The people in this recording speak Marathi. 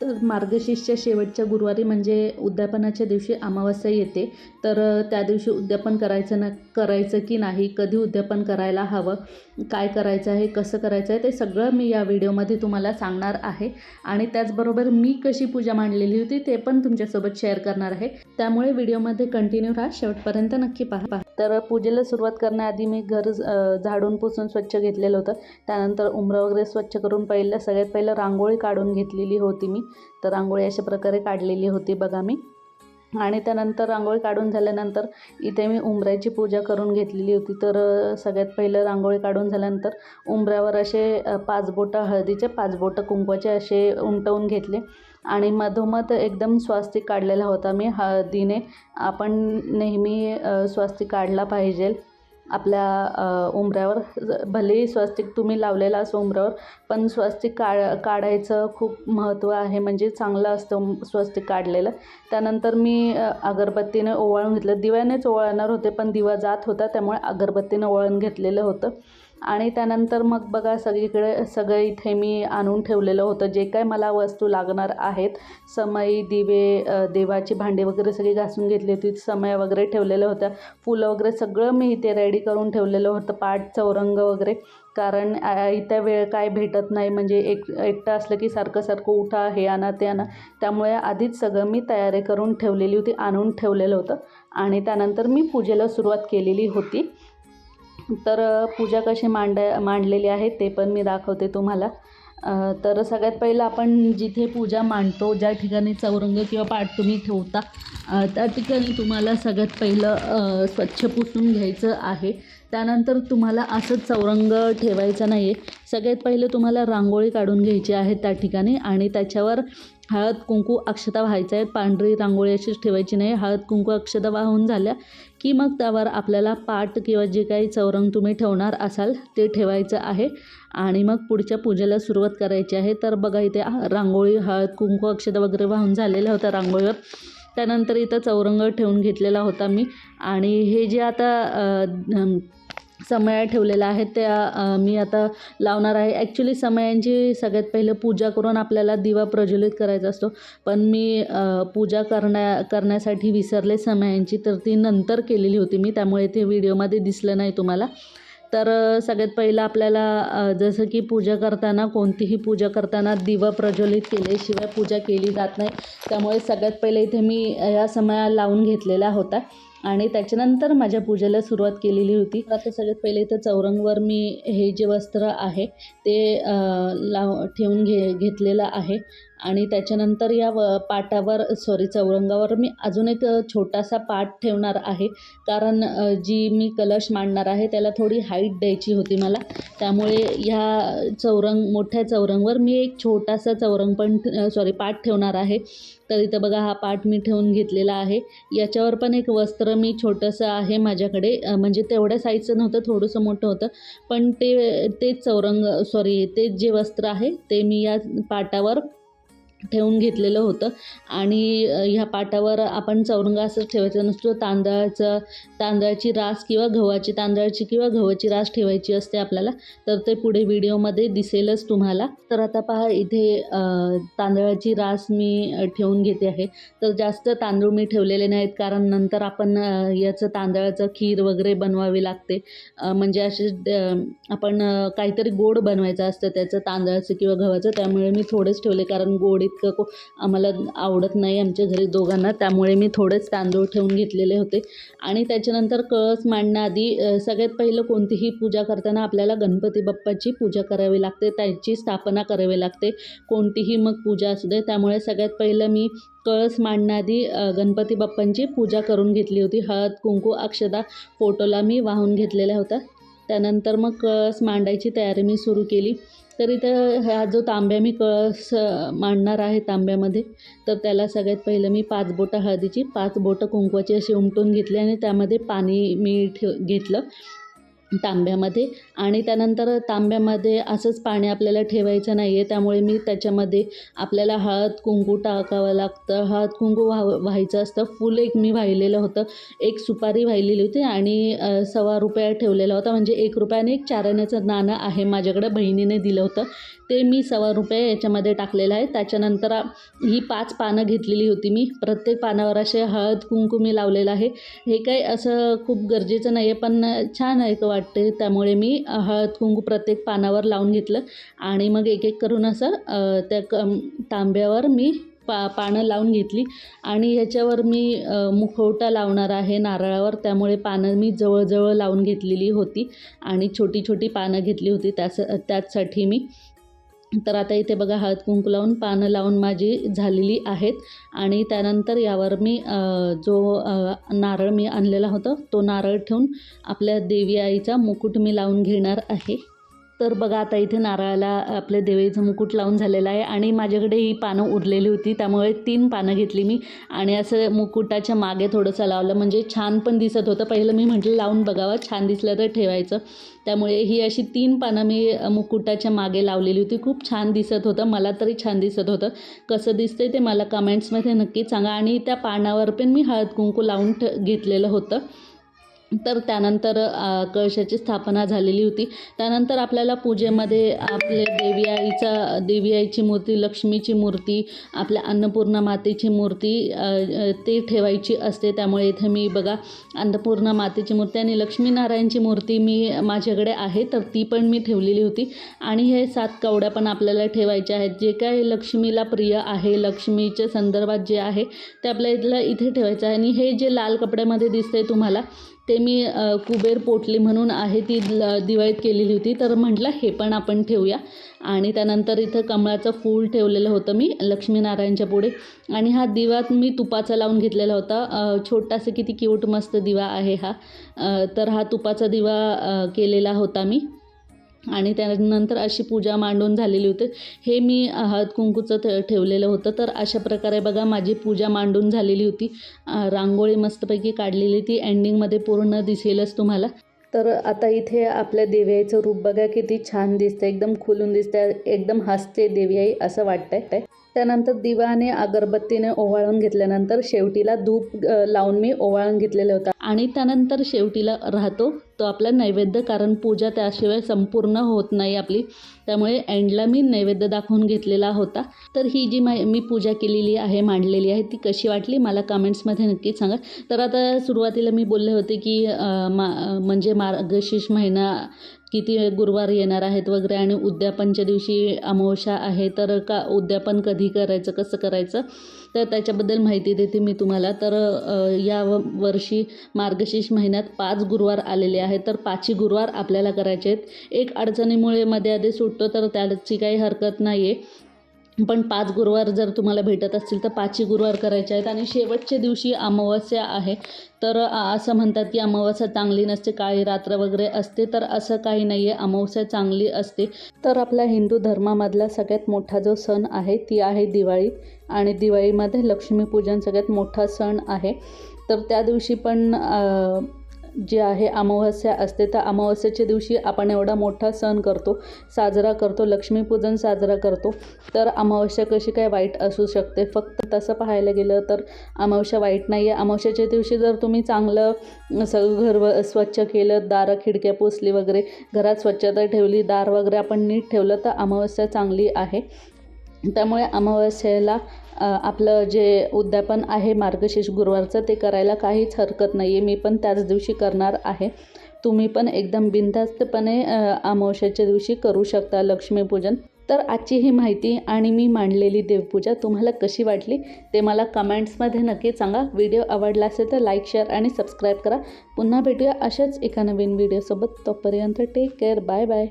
तर मार्गशीर्षच्या शेवटच्या गुरुवारी म्हणजे उद्यापनाच्या दिवशी अमावस्या येते. तर त्या दिवशी उद्यापन करायचं ना करायचं की नाही कधी उद्यापन करायला हवं काय करायचं आहे कसं करायचं आहे ते सगळं मी या व्हिडिओमध्ये तुम्हाला सांगणार आहे. आणि त्याचबरोबर मी कशी पूजा मांडलेली होती ते पण तुमच्यासोबत शेअर करणार आहे. त्यामुळे व्हिडिओमध्ये कंटिन्यू राहा शेवटपर्यंत नक्की पहा. तर पूजेला सुरुवात करण्याआधी मी घर झाडून पुसून स्वच्छ घेतलेलं होतं. त्यानंतर उमरं वगैरे स्वच्छ करून पहिलं सगळ्यात पहिलं रांगोळी काढून घेतलेली होती मी. तर रांगोळी अशा प्रकारे काढलेली होती बघा मी. आणि त्यानंतर रांगोळी काढून झाल्यानंतर इथे मी उंबऱ्याची पूजा करून घेतलेली होती. तर सगळ्यात पहिलं रांगोळी काढून झाल्यानंतर उंबऱ्यावर असे पाच बोटं हळदीचे पाच बोटं कुंकवाचे असे उमटवून घेतले. आणि मधोमध एकदम स्वास्तिक काढलेला होता मी. हळदीने आपण नेहमी स्वास्तिक काढला पाहिजे. आपल्या उमऱ्यावर उंबऱ्यावर भलेही स्वस्तिक तुम्ही लावलेला असो उमऱ्यावर पण स्वस्तिक काढ काढायचं खूप महत्त्व आहे. म्हणजे चांगलं असतं स्वस्तिक काढलेलं. त्यानंतर मी अगरबत्तीने ओवाळून घेतलं. दिव्यानेच ओवाळणार होते पण दिवा जात होता त्यामुळे अगरबत्तीनं ओवाळून घेतलेलं होतं. आणि त्यानंतर मग बघा सगळीकडे सगळं इथे मी आणून ठेवलेलं होतं. जे काय मला वस्तू लागणार आहेत समई दिवे देवाची भांडी वगैरे सगळी घासून घेतली होती. समया वगैरे ठेवलेल्या होत्या. फुलं वगैरे सगळं मी इथे रेडी करून ठेवलेलं होतं. पाट चौरंग वगैरे. कारण आ- इथं वेळ काय भेटत नाही. म्हणजे एक एकटं असलं की सारखं सारखं उठा हे आणा ते आणा. त्यामुळे आधीच सगळं मी तयारी करून ठेवलेली होती आणून ठेवलेलं होतं. आणि त्यानंतर मी पूजेला सुरुवात केलेली होती. तर पूजा कशी मांड मांडलेली आहे ते पण मी दाखवते तुम्हाला. तर सगळ्यात पहिलं आपण जिथे पूजा मांडतो ज्या ठिकाणी चौरंग किंवा पाठ तुम्ही ठेवता त्या ठिकाणी तुम्हाला सगळ्यात पहिलं स्वच्छ पुसून घ्यायचं आहे. त्यानंतर तुम्हाला असंच चौरंग ठेवायचं नाही आहे सगळ्यात पहिले तुम्हाला रांगोळी काढून घ्यायची आहे त्या ठिकाणी आणि त्याच्यावर हळद कुंकू अक्षता व्हायचं आहेत पांढरी रांगोळी अशीच ठेवायची नाही. हळद कुंकू अक्षता वाहून झाल्या की मग त्यावर आपल्याला पाट किंवा जे काही चौरंग तुम्ही ठेवणार असाल ते ठेवायचं आहे. आणि मग पुढच्या पूजेला सुरुवात करायची आहे. तर बघा इथे रांगोळी हळद कुंकू अक्षता वगैरे वाहून झालेल्या होत्या रांगोळीवर. त्यानंतर इथं चौरंग ठेवून घेतलेला होता मी. आणि हे जे आता समया ठेवलेल्या आहेत त्या मी आता लावणार आहे. ॲक्च्युली समयांची सगळ्यात पहिलं पूजा करून आपल्याला दिवा प्रज्वलित करायचा असतो. पण मी पूजा करण्या करण्यासाठी विसरले समयांची तर ती नंतर केलेली होती मी. त्यामुळे ते व्हिडिओमध्ये दिसलं नाही तुम्हाला. तर सगळ्यात पहिलं आपल्याला जसं की पूजा करताना कोणतीही पूजा करताना दिवा प्रज्वलित केल्याशिवाय पूजा केली जात नाही. त्यामुळे सगळ्यात पहिले इथे मी या समया लावून घेतलेल्या होत्या आणि त्याच्यानंतर माझ्या पूजेला सुरुवात केलेली होती. आता सगळ्यात पहिले तर चौरंगवर मी हे जे वस्त्र आहे ते लाव ठेवून घे घेतलेलं आहे. आणि त्याच्यानंतर या व पाटावर सॉरी चौरंगावर मी अजून एक छोटासा पाट ठेवणार आहे. कारण जी मी कलश मांडणार आहे त्याला थोडी हाईट द्यायची होती मला. त्यामुळे ह्या चौरंग मोठ्या चौरंगवर मी एक छोटासा चौरंग पण सॉरी पाट ठेवणार आहे. तर इथं बघा हा पाट मी ठेवून घेतलेला आहे. याच्यावर पण एक वस्त्र मी छोटंसं आहे माझ्याकडे. म्हणजे तेवढ्या साईजचं नव्हतं थोडंसं मोठं होतं. पण ते तेच चौरंग सॉरी तेच जे वस्त्र आहे ते मी या पाटावर ठेवून घेतलेलं होतं. आणि ह्या पाटावर आपण चौरंगा असंच ठेवायचं नसतो. तांदळाचं तांदळाची रास किंवा गव्हाची तांदळाची किंवा गव्हाची रास ठेवायची असते आपल्याला. तर ते पुढे व्हिडिओमध्ये दिसेलच तुम्हाला. तर आता पहा इथे तांदळाची रास मी ठेवून घेते आहे. तर जास्त तांदूळ मी ठेवलेले नाहीत. कारण नंतर आपण याचं तांदळाचं खीर वगैरे बनवावी लागते. म्हणजे असे आपण काहीतरी गोड बनवायचं असतं. त्याचं तांदळाचं किंवा गव्हाचं. त्यामुळे मी थोडेच ठेवले. कारण गोड इतकं को आम्हाला आवडत नाही आमच्या घरी दोघांना. त्यामुळे मी थोडेच तांदूळ ठेवून घेतलेले होते. आणि त्याच्यानंतर कळस मांडण्याआधी सगळ्यात पहिलं कोणतीही पूजा करताना आपल्याला गणपती बाप्पाची पूजा करावी लागते. त्याची स्थापना करावी लागते. कोणतीही मग पूजा असू दे. त्यामुळे सगळ्यात पहिलं मी कळस मांडण्याआधी गणपती बाप्पांची पूजा करून घेतली होती. हळद कुंकू अक्षदा फोटोला मी वाहून घेतलेल्या होत्या. त्यानंतर मग कळस मांडायची तयारी मी सुरू केली. तर इथं हा जो तांब्या मी कळस मांडणार आहे तांब्यामध्ये तर त्याला सगळ्यात पहिलं मी पाच बोटं हळदीची पाच बोटं कुंकवाची अशी उमटून घेतली आणि त्यामध्ये पाणी मी ठेव घेतलं. तांब्यामध्ये आणि त्यानंतर तांब्यामध्ये असंच पाणी आपल्याला ठेवायचं नाही आहे त्यामुळे मी त्याच्यामध्ये आपल्याला हळद कुंकू टाकावं लागतं. हळद कुंकू व्हावं व्हायचं असतं. फुल एक मी वाहिलेलं होतं. एक सुपारी वाहिलेली होती आणि सव्वा रुपया ठेवलेला होता. म्हणजे एक रुपयाने एक चाराण्याचं नाणं आहे माझ्याकडं बहिणीने दिलं होतं. ते मी सव्वा रुपये याच्यामध्ये टाकलेलं आहे. त्याच्यानंतर ही पाच पानं घेतलेली होती मी. प्रत्येक पानावर असे हळद कुंकू मी लावलेलं आहे. हे काही असं खूप गरजेचं नाही आहे पण छान आहे का वाटते त्यामुळे मी हळद कुंकू प्रत्येक पानावर लावून घेतलं. आणि मग एक एक करून असं त्या क तांब्यावर मी पा पानं लावून घेतली. आणि ह्याच्यावर मी मुखवटा लावणार आहे नारळावर त्यामुळे पानं मी जवळजवळ लावून घेतलेली होती. आणि छोटी छोटी पानं घेतली होती त्यास त्याचसाठी मी. तर आता इथे बघा हळद कुंकू लावून पानं लावून माझी झालेली आहेत. आणि त्यानंतर यावर मी जो नारळ मी आणलेला होता तो नारळ ठेवून आपल्या देवी आईचा मुकुट मी लावून घेणार आहे. तर बघा आता इथे नारळाला आपल्या देवीचं मुकुट लावून झालेलं आहे आणि माझ्याकडे ही पानं उरलेली होती त्यामुळे तीन पानं घेतली मी. आणि असं मुकुटाच्या मागे थोडंसं लावलं म्हणजे छान पण दिसत होतं. पहिलं मी म्हटलं लावून बघावं छान दिसलं तर ठेवायचं. त्यामुळे ही अशी तीन पानं मी मुकुटाच्या मागे लावलेली होती. खूप छान दिसत होतं मला तरी छान दिसत होतं. कसं दिसतंय ते मला कमेंट्समध्ये नक्की सांगा. आणि त्या पानावर पण मी हळद कुंकू लावून ठ घेतलेलं होतं. तर त्यानंतर कळशाची स्थापना झालेली होती. त्यानंतर आपल्याला पूजेमध्ये आपले देवी आईचा देवी आईची मूर्ती लक्ष्मीची मूर्ती आपल्या अन्नपूर्णा मातेची मूर्ती ते ठेवायची असते. त्यामुळे इथे मी बघा अन्नपूर्णा मातेची मूर्ती आणि लक्ष्मीनारायणची मूर्ती मी माझ्याकडे आहे तर ती पण मी ठेवलेली होती. आणि हे सात कवड्या पण आपल्याला ठेवायच्या आहेत. जे काय लक्ष्मीला प्रिय आहे लक्ष्मीच्या संदर्भात जे आहे ते आपल्या इथलं इथे ठेवायचं आहे. आणि हे जे लाल कपड्यामध्ये दिसतंय तुम्हाला ते मी कुबेर पोटली म्हणून आहे ती ल दिवाळीत केलेली होती. तर म्हटलं हे पण आपण ठेवूया. आणि त्यानंतर इथं कमळाचं फूल ठेवलेलं होतं मी लक्ष्मीनारायणच्या पुढे. आणि हा दिवा मी तुपाचा लावून घेतलेला होता. छोटासा किती क्यूट मस्त दिवा आहे हा. तर हा तुपाचा दिवा केलेला होता मी. आणि त्यानंतर अशी पूजा मांडून झालेली होती. हे मी हळद कुंकूचं ठ ठेवलेलं होतं. तर अशा प्रकारे बघा माझी पूजा मांडून झालेली होती. रांगोळी मस्तपैकी काढलेली ती. एंडिंगमध्ये पूर्ण दिसेलच तुम्हाला. तर आता इथे आपल्या देवीआईचं रूप बघा किती छान दिसतं एकदम खुलून दिसतं एकदम हसते देवीआई असं वाटतंय. त्यानंतर दिवाने अगरबत्तीने ओवाळून घेतल्यानंतर शेवटीला धूप लावून मी ओवाळून घेतलेलं होतं. आणि त्यानंतर शेवटीला राहतो तो आपला नैवेद्य कारण पूजा त्याशिवाय संपूर्ण होत नाही आपली. त्यामुळे एंडला मी नैवेद्य दाखवून घेतलेला होता. तर ही जी मा मी पूजा केलेली आहे मांडलेली आहे ती कशी वाटली मला कमेंट्समध्ये नक्कीच सांगा. तर आता सुरुवातीला मी बोलले होते की मा म्हणजे मार्गशीर्ष महिना किती गुरुवार येणार आहेत वगैरे आणि उद्यापनच्या दिवशी अमावस्या आहे तर का उद्यापन कधी करायचं कसं करायचं तर त्याच्याबद्दल माहिती देते मी तुम्हाला. तर या व- वर्षी मार्गशीर्ष महिन्यात पाच गुरुवार आलेले आहेत तर पाचही गुरुवार आपल्याला करायचे आहेत. एक अडचणीमुळे मध्ये आधी सुटतो तर त्याची काही हरकत नाही आहे पण पाच गुरुवार जर तुम्हाला भेटत असतील तर पाचही गुरुवार करायचे आहेत. आणि शेवटच्या दिवशी अमावस्या आहे. तर असं म्हणतात की अमावस्या चांगली नसते काळी रात्र वगैरे असते तर असं काही नाही आहे अमावस्या चांगली असते. तर आपल्या हिंदू धर्मामधला सगळ्यात मोठा जो सण आहे ती आहे दिवाळी. आणि दिवाळीमध्ये लक्ष्मीपूजन सगळ्यात मोठा सण आहे. तर त्या दिवशी पण जे आहे अमावस्या असते तर अमावस्याच्या दिवशी आपण एवढा मोठा सण करतो साजरा करतो लक्ष्मीपूजन साजरा करतो. तर अमावस्या कशी काय वाईट असू शकते? फक्त तसं पाहायला गेलं तर अमावस्या वाईट नाही आहे अमावस्याच्या दिवशी जर तुम्ही चांगलं सगळं घर व स्वच्छ केलं दारं खिडक्या पुसली वगैरे घरात स्वच्छता ठेवली दार वगैरे आपण नीट ठेवलं तर अमावस्या चांगली आहे. त्यामुळे अमावस्येला आपलं जे उद्यापन आहे मार्गशीर्ष गुरुवारचं ते करायला काहीच हरकत नाही आहे मी पण त्याच दिवशी करणार आहे. तुम्ही पण एकदम बिनधास्तपणे अमावस्याच्या दिवशी करू शकता लक्ष्मीपूजन. तर आजची ही माहिती आणि मी मांडलेली देवपूजा तुम्हाला कशी वाटली ते मला कमेंट्समध्ये नक्की सांगा. व्हिडिओ आवडला असेल तर लाईक शेअर आणि सबस्क्राईब करा. पुन्हा भेटूया अशाच एका नवीन व्हिडिओसोबत. तोपर्यंत टेक केअर बाय बाय